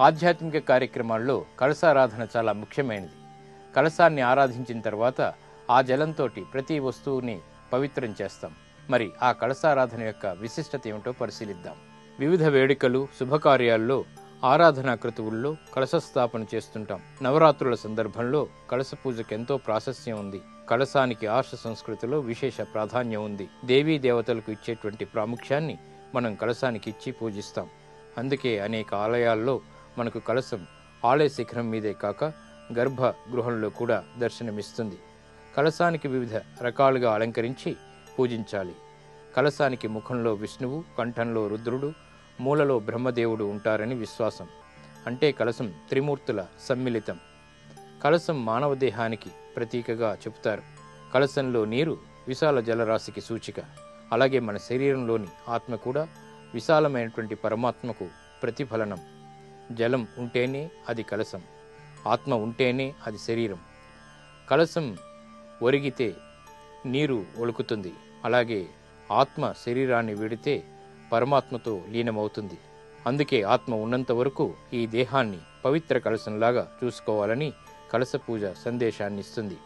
ఆధ్యాత్మిక కార్యక్రమాల్లో కలసారాధన చాలా ముఖ్యమైనది. కలసాన్ని ఆరాధించిన తర్వాత ఆ జలంతో ప్రతి వస్తువుని పవిత్రం చేస్తాం. మరి ఆ కలసారాధన యొక్క విశిష్టత ఏమిటో పరిశీలిద్దాం. వివిధ వేడుకలు శుభకార్యాల్లో ఆరాధనా క్రతువుల్లో కలశ స్థాపన చేస్తుంటాం. నవరాత్రుల సందర్భంలో కలశ పూజకు ఎంతో ప్రాశస్యం ఉంది. కలశానికి ఆర్ష సంస్కృతిలో విశేష ప్రాధాన్యం ఉంది. దేవీ దేవతలకు ఇచ్చేటువంటి ప్రాముఖ్యాన్ని మనం కలశానికి ఇచ్చి పూజిస్తాం. అందుకే అనేక ఆలయాల్లో మనకు కలశం ఆలయ శిఖరం మీదే కాక గర్భ గృహంలో కూడా దర్శనమిస్తుంది. కలశానికి వివిధ రకాలుగా అలంకరించి పూజించాలి. కలశానికి ముఖంలో విష్ణువు కంఠంలో రుద్రుడు మూలలో బ్రహ్మదేవుడు ఉంటారని విశ్వాసం. అంటే కలశం త్రిమూర్తుల సమ్మిళితం. కలశం మానవ దేహానికి ప్రతీకగా చెబుతారు. కలశంలో నీరు విశాల జలరాశికి సూచిక. అలాగే మన శరీరంలోని ఆత్మ కూడా విశాలమైనటువంటి పరమాత్మకు ప్రతిఫలనం. జలం ఉంటేనే అది కలశం. ఆత్మ ఉంటేనే అది శరీరం. కలశం ఒరిగితే నీరు ఒలుకుతుంది. అలాగే ఆత్మ శరీరాన్ని విడితే పరమాత్మతో లీనమవుతుంది. అందుకే ఆత్మ ఉన్నంత వరకు ఈ దేహాన్ని పవిత్ర కలశంలాగా చూసుకోవాలని కలశ పూజ సందేశాన్ని ఇస్తుంది